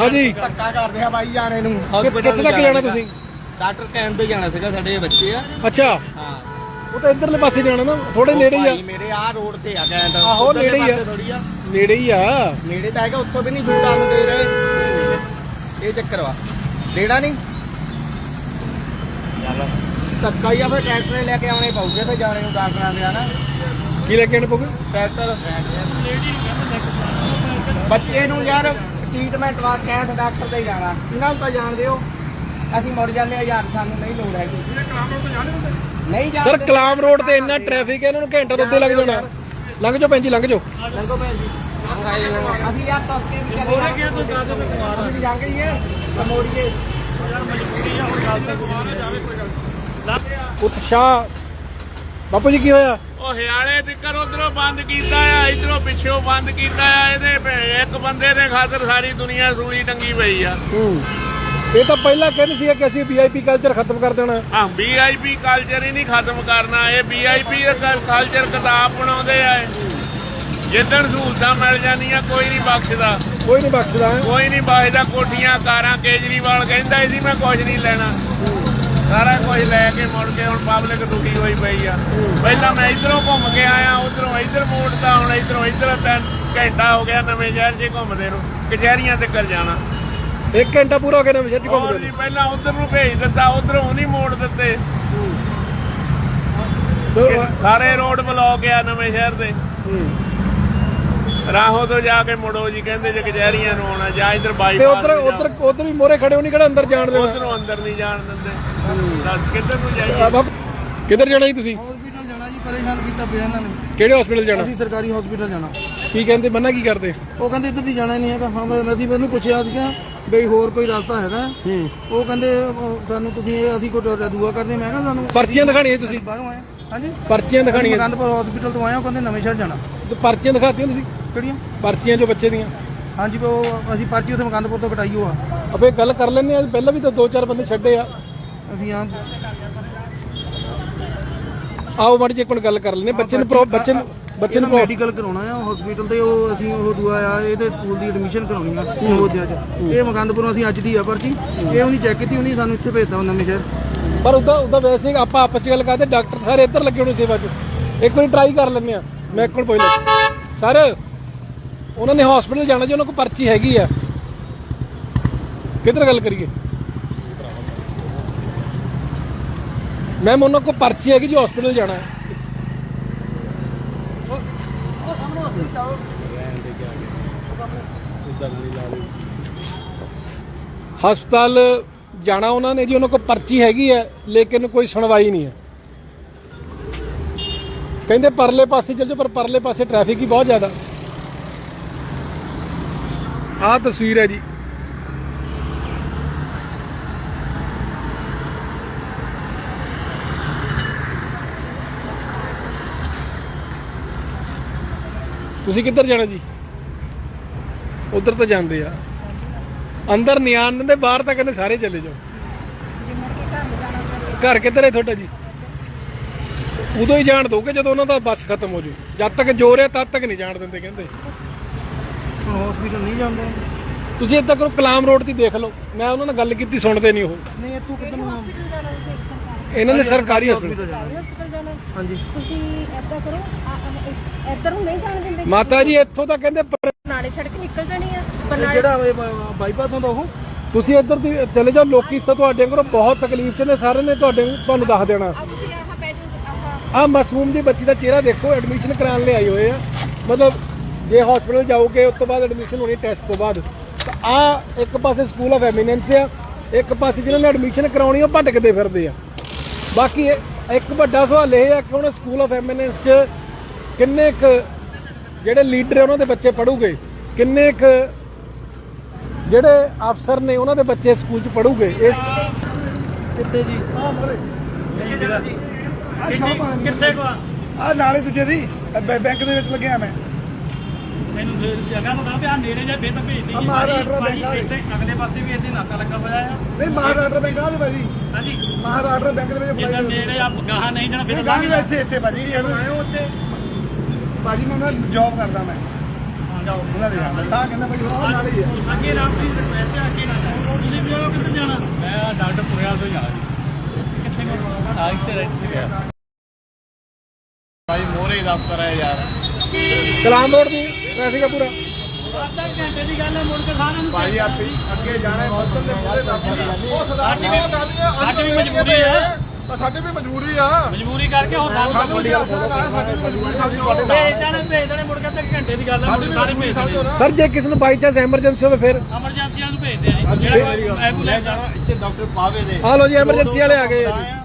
ਹਾਂਜੀ ਧੱਕਾ ਕਰਦੇ ਆ ਬਾਈ ਜਾਣੇ ਨੂੰ। ਕਿ- ਕਿੱਥੇ ਤੱਕ ਜਾਣਾ ਤੁਸੀਂ? ਡਾਕਟਰ ਕੈਂਪ ਤੇ ਜਾਣਾ ਸੀਗਾ ਸਾਡੇ ਬੱਚੇ ਆ। ਅੱਛਾ। ਹਾਂ। ਉਹ ਤਾਂ ਇੱਧਰਲੇ ਪਾਸੇ ਜਾਣਾ ਨਾ ਥੋੜੇ ਨੇੜੇ ਹੀ ਆ। ਮੇਰੇ ਆ ਰੋਡ ਤੇ ਆ ਕੈਂਟ ਆਹੋ, ਨੇੜੇ ਹੀ ਆ। ਥੋੜੀ ਆ। ਨੇੜੇ ਹੀ ਆ। ਨੇੜੇ ਤਾਂ ਹੈਗਾ ਉੱਥੋਂ ਵੀ ਨਹੀਂ ਜੂਟਾ ਨੂੰ ਦੇ ਰਹੇ। ਇਹ ਚੱਕਰ ਵਾ। ਲੈਣਾ ਨਹੀਂ? ਧੱਕਾ ਹੀ ਆ ਫਿਰ ਟਰੈਕਟਰ ਲੈ ਕੇ ਆਉਣੇ ਪਊਗੇ ਤੇ ਜਾਣੇ ਨੂੰ ਡਾਕਟਰਾਂ ਦੇ ਹਨਾ? ਕੀ ਲੈ ਕੇ ਆਣ ਪਊਗਾ? ਟਰੈਕਟਰ। ਬੱਚੇ ਨੂੰ ਯਾਰ ਟ੍ਰੀਟਮੈਂਟ ਵਾ ਕੈਂਪ ਡਾਕਟਰ ਤੇ ਜਾਣਾ। ਇਹਨਾਂ ਨੂੰ ਤਾਂ ਜਾਣਦੇ ਹੋ ਅਸੀਂ ਮੁੜ ਜਾਂਦੇ ਆ ਯਾਰ ਸਾਨੂੰ ਨਹੀਂ ਲੋੜ ਹੈਗੀ। ਨਹੀਂ ਜਾਣਦੇ ਸਰ ਕਲਾਮ ਰੋਡ ਤੇ ਇੰਨਾ ਟ੍ਰੈਫਿਕ ਹੈ ਇਹਨਾਂ ਨੂੰ ਘੰਟਾ ਤੋਂ ਉੱਤੇ ਲੱਗ ਜਾਣਾ। ਲੰਘ ਜਾਓ ਭੈਣ ਜੀ ਲੰਘ ਜਾਓ। ਲੰਗੋ ਭੈਣ ਜੀ। ਅਸੀਂ ਯਾਰ ਤੁਰ ਕੇ ਵੀ ਚਲੇ ਜਾਣਾ ਗਿਆ ਤੂੰ ਦੱਸ ਦੇ ਅਸੀਂ ਵੀ ਜਾਂਗੇ ਹੀ ਹੈ ਮੋੜੀਏ। ਉਤਸ਼ਾਹ ਬਾਪੂ ਜੀ ਕੀ ਹੋਇਆ? ਉਹ ਹਿਆਲੇ ਤਿੱਕਰ ਉਧਰੋਂ ਬੰਦ ਕੀਤਾ ਆ ਇਧਰੋਂ ਪਿੱਛੋਂ ਬੰਦ ਕੀਤਾ ਆ ਇਹਦੇ ਭੇ- ਇੱਕ ਬੰਦੇ ਦੇ ਖਾਤਰ ਸਾਰੀ ਦੁਨੀਆ ਸੂਲੀ ਟੰਗੀ ਪਈ ਆ। ਹੂੰ। ਇਹ ਤਾਂ ਪਹਿਲਾਂ ਕਹਿੰਦੇ ਸੀ ਕਿ ਅਸੀਂ ਵੀਆਈਪੀ ਕਲਚਰ ਖਤਮ ਕਰ ਦੇਣਾ। ਆ ਵੀਆਈਪੀ ਕਲਚਰ ਹੀ ਨਹੀਂ ਖਤਮ ਕਰਨਾ ਇਹ ਵੀਆਈਪੀ ਕਲਚਰ ਕਿਤਾਬ ਬਣਾਉਂਦੇ ਆ ਇਹ। ਜਿੱਦਣ ਸਹੂਲਤਾਂ ਮਿਲ ਜਾਂਦੀਆਂ ਕੋਈ ਨਹੀਂ ਬਖਸ਼ਦਾ। ਕੋਈ ਨਹੀਂ ਬਖਸ਼ਦਾ। ਹੈ ਕੋਈ ਨਹੀਂ ਬਖਸ਼ਦਾ ਕੋਠੀਆਂ ਕਾਰਾਂ ਕੇਜਰੀਵਾਲ ਕਹਿੰਦਾ ਸੀ ਮੈਂ ਕੁਝ ਨਹੀਂ ਲੈਣਾ। ਸਾਰਾ ਕੁਝ ਲੈ ਕੇ ਮੁੜ ਕੇ ਹੁਣ ਪਬਲਿਕ ਦੁਖੀ ਹੋਈ ਪਈ ਆ ਪਹਿਲਾਂ ਮੈਂ ਇਧਰੋਂ ਘੁੰਮ ਕੇ ਆਇਆ ਉਧਰੋਂ ਇਧਰ ਮੋੜਦਾ ਹੁਣ ਇਧਰੋਂ ਇਧਰ ਤਿੰਨ ਘੰਟਾ ਹੋ ਗਿਆ ਨਵੇਂ ਸ਼ਹਿਰ 'ਚ ਘੁੰਮਦੇ ਨੂੰ ਕਚਹਿਰੀਆਂ ਤੇ ਕਰ ਜਾਣਾ ਇੱਕ ਘੰਟਾ ਪੂਰਾ ਹੋ ਗਿਆ ਨਾ ਵਿਜੇ ਜੀ ਹੋਰ ਘੁੰਮਦੇ ਨੂੰ। ਪਹਿਲਾਂ ਉਧਰ ਨੂੰ ਭੇਜ ਦਿੱਤਾ ਉਧਰੋਂ ਨਹੀਂ ਮੋੜ ਦਿੱਤੇ ਤੇ- ਸਾਰੇ ਰੋਡ ਬਲੌਕ ਆ ਨਵੇਂ ਸ਼ਹਿਰ ਦੇ। ਰਾਹੋਂ ਤੋਂ ਜਾ ਕੇ ਮੁੜੋ ਜੀ ਕਹਿੰਦੇ ਜੇ ਕਚਹਿਰੀਆਂ ਨੂੰ ਆਉਣਾ ਜਾਂ ਇਧਰ ਤੇ ਬਾਈਪਾਸ ਉਧਰ ਉਧਰ ਉਧਰ ਵੀ ਮੋਰੇ ਖੜੇ ਹੋ ਨਹੀਂ ਕਿਹੜਾ ਅੰਦਰ ਜਾਣ ਦੇਣਾ। ਉਧਰੋਂ ਅੰਦਰ ਨਹੀਂ ਜਾਣ ਦਿੰਦੇ। ਦੱਸ ਕਿੱਧਰ ਨੂੰ ਜਾਈਏ? ਕਿੱਧਰ ਜਾਣਾ ਜੀ ਤੁਸੀਂ? ਹਸਪੀਟਲ ਜਾਣਾ ਜੀ ਪਰੇਸ਼ਾਨ ਕੀਤਾ ਪਿਆ ਇਹਨਾਂ ਨੇ। ਕਿਹੜੇ ਹਸਪੀਟਲ ਜਾਣਾ? ਅਸੀਂ ਸਰਕਾਰੀ ਹਸਪੀਟਲ ਜਾਣਾ। ਕੀ ਕਹਿੰਦੇ ਮੰਨਾ ਕੀ ਕਰਦੇ? ਉਹ ਕਹਿੰਦੇ ਇੱਧਰ ਦੀ ਜਾਣਾ ਨਹੀਂ ਹੈਗਾ। ਹਾਂ ਮੈਂ ਅਸੀਂ ਮੈਨੂੰ ਪੁੱਛਿਆ ਸੀਗਾ ਬਈ ਹੋਰ ਕੋਈ ਰਸਤਾ ਹੈਗਾ? ਹੂੰ। ਉਹ ਕਹਿੰਦੇ ਸਾਨੂੰ ਤੁਸੀਂ ਇਹ ਅਸੀਂ ਕੋਈ ਦੁਆ ਕਰਦੇ ਮੈਂ ਕਿਹਾ ਸਾਨੂੰ ਪਰਚੀਆਂ ਦਿਖਾਣੀਆਂ ਤੁਸੀਂ। ਬਾਹਰੋਂ ਆਏ। ਹਾਂਜੀ? ਪਰਚੀਆਂ ਦਿਖਾਣੀਆਂ ਮਕੰਦਪੁਰ ਹਸਪੀਟਲ ਤੋਂ ਉਹ ਕਹਿੰਦੇ ਨਵੇਂ ਸ਼ਹਿਰ ਜਾਣਾ। ਤੇ ਪਰਚੀਆਂ ਦਿਖਾਤੀਆਂ ਤੁਸੀਂ? ਕਿਹੜੀਆਂ? ਪਰਚੀਆਂ ਜੋ ਬੱਚੇ ਦੀਆਂ। ਹਾਂਜੀ ਉਹ ਅਸੀਂ ਪਾਰਟੀ ਉੱਥੇ ਮਕੰਦਪੁਰ ਤੋਂ ਕਟਾਈ ਹੋਆ। ਅਬੇ ਗੱਲ ਕਰ ਲੈਂਦੇ ਆ ਪਹਿਲਾਂ ਵੀ ਤਾਂ ਦੋ ਚਾਰ ਬੰਦੇ ਛੱਡੇ ਆ। ਅਸੀਂ ਆ ਆਓ ਮਾੜੀ ਜਿਹੀ ਕੋਣ ਗੱਲ ਕਰ ਲੈਂਦੇ ਬੱਚੇ ਨੂੰ ਬੱਚੇ ਨੂੰ ਬੱਚੇ ਨੂੰ ਮੈਡੀਕਲ ਕਰਾਉਣਾ ਆ ਹਸਪੀਟਲ ਤੇ ਉਹ ਅਸੀਂ ਉਹ ਦੁਆ ਆ ਇਹਦੇ ਸਕੂਲ ਦੀ ਐਡਮਿਸ਼ਨ ਕਰਾਉਣੀ ਆ ਨਵੋਦਿਆ ਚ। ਇਹ ਮਕੰਦਪੁਰੋਂ ਅਸੀਂ ਅੱਜ ਦੀ ਆ ਪਰਚੀ। ਇਹ ਉਹਨੇ ਚੈੱਕ ਕੀਤੀ ਉਹਨੇ ਸਾਨੂੰ ਇੱਥੇ ਉਹ ਨਵੇਂ ਸ਼ਹਿਰ। ਪਰ ਉਦਾਂ ਉਦਾਂ ਵੈਸੇ ਆਪਾਂ ਆਪਸ ਚ ਗੱਲ ਕਰਦੇ ਡਾਕਟਰ ਸਾਰੇ ਇੱਧਰ ਲੱਗੇ ਹੋਣੇ ਸੇਵਾ 'ਚ। ਇੱਕ ਵਾਰੀ ਟਰਾਈ ਕਰ ਲੈਂਦੇ ਆ ਮੈਂ ਕੋਲ ਪੁੱਛ ਲੈ। ਸਰ ਉਹਨਾਂ ਨੇ ਹਸਪੀਟਲ ਜਾਣਾ ਜੀ ਉਹਨਾਂ ਕੋਲ ਪਰਚੀ ਹੈਗੀ ਆ। ਕਿੱਧਰ ਗੱਲ ਕਰੀਏ? ਮੈਮ ਉਹਨਾਂ ਕੋਲ ਪਰਚੀ ਹੈਗੀ ਜੀ ਹਸਪੀਟਲ ਜਾਣਾ ਹੈ। ਹਸਪਤਾਲ ਜਾਣਾ ਉਹਨਾਂ ਨੇ ਜੀ, ਉਹਨਾਂ ਕੋਲ ਪਰਚੀ ਹੈਗੀ ਹੈ, ਲੇਕਿਨ ਕੋਈ ਸੁਣਵਾਈ ਨਹੀਂ ਹੈ। ਕਹਿੰਦੇ ਪਰਲੇ ਪਾਸੇ ਚੱਲ ਜਾਓ, ਪਰ ਪਰਲੇ ਪਾਸੇ ਟ੍ਰੈਫਿਕ ਹੀ ਬਹੁਤ ਜ਼ਿਆਦਾ। ਆਹ ਤਸਵੀਰ ਹੈ ਜੀ। ਤੁਸੀਂ ਕਿੱਧਰ ਜਾਣਾ ਜੀ? ਉਧਰ ਤਾਂ ਜਾਂਦੇ ਆ। ਅੰਦਰ ਨਹੀਂ ਆਣ ਦਿੰਦੇ ਬਾਹਰ ਤਾਂ ਕਹਿੰਦੇ ਸਾਰੇ ਚਲੇ ਜਾਓ। ਘਰ ਕਿੱਧਰ ਹੈ ਤੁਹਾਡਾ ਜੀ? ਉਦੋਂ ਹੀ ਜਾਣ ਦੋਗੇ ਜਦੋਂ ਉਹਨਾਂ ਦਾ ਬੱਸ ਖਤਮ ਹੋ ਜੂ ਜਦ ਤੱਕ ਜੋਰ ਹੈ ਤਦ ਤੱਕ ਨਹੀਂ ਜਾਣ ਦਿੰਦੇ ਕਹਿੰਦੇ। ਹੁਣ ਹਸਪੀਟਲ ਨਹੀਂ ਜਾਂਦੇ। ਤੁਸੀਂ ਏਦਾਂ ਕਰੋ ਕਲਾਮ ਰੋਡ ਤੇ ਦੇਖ ਲਓ। ਮੈਂ ਉਹਨਾਂ ਨਾਲ ਗੱਲ ਕੀਤੀ ਸੁਣਦੇ ਨਹੀਂ ਉਹ। ਨਹੀਂ ਇੱਥੋਂ ਕਿੱਧਰ ਨੂੰ ਇਹਨਾਂ ਨੇ ਸਰਕਾਰੀ ਹਸਪਤਾਲ ਹਸਪਤਾਲ ਜਾਣਾ। ਹਾਂਜੀ। ਤੁਸੀਂ ਏਦਾਂ ਕਰੋ ਇੱਧਰ ਨੂੰ ਨਹੀਂ ਜਾਣ ਦਿੰਦੇ। ਮਾਤਾ ਜੀ ਇੱਥੋਂ ਤਾਂ ਕਹਿੰਦੇ ਪਰ- ਬਰਨਾਲੇ ਸੜਕ ਨਿਕਲ ਜਾਣੀ ਆ। ਬਰਨਾਲੇ ਜਿਹੜਾ ਬਾਈਪਾਸ ਹੁੰਦਾ ਉਹ? ਤੁਸੀਂ ਇੱਧਰ ਦੀ ਚਲੇ ਜਾਓ ਲੋਕੀ ਸੋ ਤੁਹਾਡੇ ਕੋਲ ਬਹੁਤ ਤਕਲੀਫ ਚ ਨੇ ਸਾਰੇ ਨੇ ਤੁਹਾਡੇ ਤੁਹਾਨੂੰ ਦੱਸ ਦੇਣਾ। ਆ ਤੁਸੀਂ ਆਹ ਪੈ ਜਾਓ ਆਹ। ਆ ਮਾਸੂਮ ਦੀ ਬੱਚੀ ਦਾ ਚਿਹਰਾ ਦੇਖੋ ਐਡਮਿਸ਼ਨ ਕਰਾਉਣ ਲਈ ਆਏ ਹੋਏ ਆ। ਮਤਲਬ ਜੇ ਹਸਪੀਟਲ ਜਾਓਗੇ ਉਸ ਤੋਂ ਬਾਅਦ ਐਡਮਿਸ਼ਨ ਹੋਣੀ ਟੈਸਟ ਤੋਂ ਬਾਅਦ। ਆ ਇੱਕ ਪਾਸੇ ਸਕੂਲ ਆਫ ਐਮੀਨੈਂਸ ਆ ਇੱਕ ਪਾਸੇ ਜਿਹਨਾਂ ਨੇ ਐਡਮਿਸ਼ਨ ਕਰਾਉਣੀ ਉਹ ਭਟਕਦੇ ਫਿਰਦੇ ਆ। ਬਾਕੀ ਇੱਕ ਵੱਡਾ ਸਵਾਲ ਇਹ ਆ ਕਿ ਹੁਣ ਸਕੂਲ ਆਫ ਐਮੀਨੈਂਸ 'ਚ ਕਿੰਨੇ ਕੁ ਜਿਹੜੇ ਲੀਡਰ ਉਹਨਾਂ ਦੇ ਬੱਚੇ ਪੜੂਗੇ ਕਿੰਨੇ ਕੁ ਜਿਹੜੇ ਅਫਸਰ ਨੇ ਉਹਨਾਂ ਦੇ ਬੱਚੇ ਸਕੂਲ 'ਚ ਪੜੂਗੇ ਇਹ ਕਿੱਥੇ ਜੀ? ਕਿੱਥੇ ਕੋ ਆ? ਨਾਲੇ ਦੂਜੇ ਦੀ। ਬੈਂਕ ਦੇ ਵਿੱਚ ਲੱਗਿਆ ਮੈਂ। ਮੈਨੂੰ ਜਗ੍ਹਾ ਤੋਂ ਵੀ ਆ ਨੇੜੇ ਜਾ। ਫੇਰ ਤਾਂ ਭੇਜ ਆ ਮਹਾਰਾਸ਼ਟਰ ਬੈਂਕ ਆ ਇੱਥੇ ਅਗਲੇ ਪਾਸੇ ਵੀ ਇੱਥੇ ਨਾਕਾ ਲੱਗਾ ਹੋਇਆ ਆ। ਨਹੀਂ ਮਹਾਰਾਸ਼ਟਰ ਬੈਂਕ ਆ ਭਾਜੀ। ਹਾਂਜੀ। ਮਹਾਰਾਸ਼ਟਰ ਬੈਂਕ ਦੇ ਵਿੱਚ ਜਿੱਦਾਂ ਨੇੜੇ ਆ ਗਾਹਾਂ ਨਹੀਂ ਜਾਣਾ ਫਿਰ ਗਾਹਾਂ ਇੱਥੇ ਇੱਥੇ ਭਾਜੀ ਆਏ ਹੋ ਉੱਥੇ। ਭਾਜੀ ਮੈਂ ਨਾ ਜੌਬ ਕਰਦਾ ਮੈਂ। ਜਾਓ। ਉਹਨਾਂ ਦੇ ਤਾਂ ਕਹਿੰਦਾ ਭਾਈ ਉਹ ਨਾਲ ਹੀ ਹੈ ਅੱਗੇ ਨਾ ਪਲੀਜ਼ ਰਿਕਵੈਸਟ ਹੈ ਅੱਗੇ ਨਾ ਤੁਸੀਂ ਵੀ ਉਹ ਕਿੱਥੇ ਜਾਣਾ? ਮੈਂ ਡਾਕਟਰ ਪੁਰਿਆਲ ਤੋਂ ਜਾਣਾ ਜੀ। ਕਿੱਥੇ ਗਏ ਆ ਇੱਥੇ ਰਹਿ ਗਿਆ। ਭਾਈ ਮੋਰੇ ਦਫ਼ਤਰ ਹੈ ਯਾਰ ਕਲਾਮ ਰੋਡ ਦੀ। ਟ੍ਰੈਫਿਕ ਹੈ ਪੂਰਾ। ਅੱਧਾ ਘੰਟੇ ਦੀ ਗੱਲ ਹੈ ਮੁੜ ਕੇ ਸਾਰਿਆਂ ਨੂੰ ਭਾਈ ਆਪੀ ਅੱਗੇ ਜਾਣਾ ਹੈ ਬੱਦਲ ਦੇ ਮੋਰੇ ਦਫ਼ਤਰ ਉਹ ਸਦਾ ਦੀ ਉਹ ਗੱਲ ਹੀ ਆ ਸਾਡੀ ਵੀ ਮਜਬੂਰੀ ਆ। ਸਾਡੀ ਵੀ ਮਜਬੂਰੀ ਆ। ਮਜਬੂਰੀ ਕਰਕੇ ਹੁਣ ਸਾਨੂੰ ਆਸਰਾ ਨਾ ਸਾਡੀ ਵੀ ਮਜਬੂਰੀ ਸਾਡੀ ਤੁਹਾਡੇ ਭੇਜ ਦੇਣਾ ਭੇਜ ਦੇਣਾ ਮੁੜ ਕੇ ਅੱਧੇ ਘੰਟੇ ਦੀ ਗੱਲ ਹੈ ਸਾਰੇ ਭੇਜ ਦੇਣੇ। ਸਰ ਜੇ ਕਿਸੇ ਨੂੰ ਬਾਈ ਚਾਂਸ ਐਮਰਜੈਂਸੀ ਹੋਵੇ ਫਿਰ? ਐਮਰਜੈਂਸੀਆਂ ਨੂੰ ਭੇਜਦੇ ਆ ਜੀ। ਜਿਹੜਾ ਐਂਬੂਲੈਂਸ ਆ। ਇੱਥੇ ਡਾਕਟਰ ਪਾਵੇ ਦੇ। ਆ ਲਓ ਜੀ ਐਮਰਜੈਂਸੀ ਵਾਲੇ ਆ ਗਏ ਆ ਜੀ।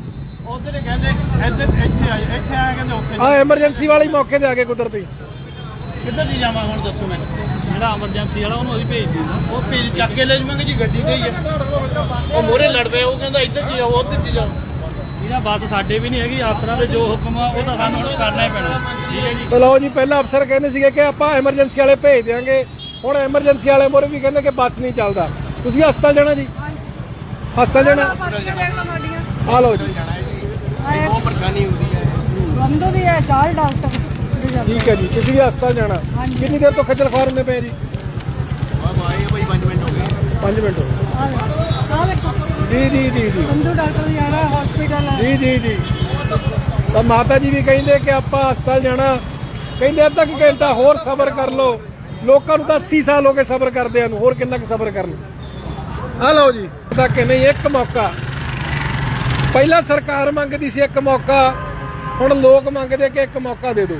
ਉਧਰ ਕਹਿੰਦੇ ਇੱਧਰ ਇੱਥੇ ਆ ਇੱਥੇ ਆਇਆ ਕਹਿੰਦੇ ਉੱਥੇ ਆ ਐਮਰਜੈਂਸੀ ਵਾਲੇ ਹੀ ਮੌਕੇ ਤੇ ਆ ਗਏ ਕੁਦਰਤੀ। ਕਿੱਧਰ ਦੀ ਜਾਵਾਂ ਹੁਣ ਦੱਸੋ ਮੈਨੂੰ? ਜਿਹੜਾ ਐਮਰਜੈਂਸੀ ਵਾਲਾ ਉਹਨੂੰ ਅਸੀਂ ਭੇਜ ਦੇਣਾ। ਉਹ ਭੇਜ ਚੱਕ ਕੇ ਲੈ ਜਾਵਾਂਗੇ ਜੀ ਗੱਡੀ ਗਈ ਆ। ਉਹ ਮੋਰੇ ਲੜ ਪਏ ਉਹ ਕਹਿੰਦਾ ਇੱਧਰ ਚ ਜਾਓ ਉੱਧਰ ਚ ਜਾਓ। ਇਹਦਾ ਬੱਸ ਸਾਡੇ ਵੀ ਨਹੀਂ ਹੈਗੀ ਅਫਸਰਾਂ ਦੇ ਜੋ ਹੁਕਮ ਆ ਉਹ ਤਾਂ ਸਾਨੂੰ ਹੁਣ ਕਰਨਾ ਹੀ ਪੈਣਾ। ਠੀਕ ਹੈ ਜੀ। ਤਾਂ ਲਓ ਜੀ ਪਹਿਲਾਂ ਅਫਸਰ ਕਹਿੰਦੇ ਸੀਗੇ ਕਿ ਆਪਾਂ ਐਮਰਜੈਂਸੀ ਵਾਲੇ ਭੇਜ ਦਿਆਂਗੇ। ਹੁਣ ਐਮਰਜੈਂਸੀ ਵਾਲੇ ਮੋਰੇ ਵੀ ਕਹਿੰਦੇ ਕਿ ਬੱਸ ਨਹੀਂ ਚੱਲਦਾ। ਤੁਸੀਂ ਹਸਪਤਾਲ ਜਾਣਾ ਜੀ? ਹਸਪਤਾਲ ਜਾਣਾ? ਆ ਲਓ ਜੀ। ਬਹੁਤ ਪਰੇਸ਼ਾਨੀ ਹੁੰਦੀ ਹੈ। ਬੰਦੋ ਦੀ ਹੈ ਚਾਰ ਡਾਕਟਰ। ਠੀਕ ਹੈ ਜੀ ਤੁਸੀਂ ਵੀ ਹਸਪਤਾਲ ਜਾਣਾ। ਕਿੰਨੀ ਦੇਰ ਤੋਂ ਖੱਜਲ ਖਾਰ ਹੁੰਦੇ ਪਏ ਜੀ? ਆਏ ਭਾਈ 5 ਮਿੰਟ ਹੋ ਗਏ। 5 ਮਿੰਟ ਹੋ ਗਏ। ਆ ਦੇਖੋ ਜੀ ਜੀ ਜੀ ਜੀ। ਬੰਦੋ ਡਾਕਟਰ ਦੀ ਜਾਣਾ ਹਸਪੀਟਲ ਹੈ ਜੀ ਜੀ ਜੀ। ਤਾਂ ਮਾਤਾ ਜੀ ਵੀ ਕਹਿੰਦੇ ਕਿ ਆਪਾਂ ਹਸਪਤਾਲ ਜਾਣਾ। ਕਹਿੰਦੇ ਅੱਧਾ ਕੁ ਘੰਟਾ ਹੋਰ ਸਬਰ ਕਰ ਲਓ। ਲੋਕਾਂ ਨੂੰ ਤਾਂ 80 ਸਾਲ ਹੋ ਗਏ ਸਬਰ ਕਰਦਿਆਂ ਨੂੰ। ਹੋਰ ਕਿੰਨਾ ਕੁ ਸਬਰ ਕਰਨ। ਆ ਲਓ ਜੀ। ਤਾਂ ਕਿ ਨਹੀਂ ਇੱਕ ਮੌਕਾ। ਪਹਿਲਾਂ ਸਰਕਾਰ ਮੰਗਦੀ ਸੀ ਇੱਕ ਮੌਕਾ। ਹੁਣ ਲੋਕ ਮੰਗਦੇ ਕਿ ਇੱਕ ਮੌਕਾ ਦੇ ਦਿਓ।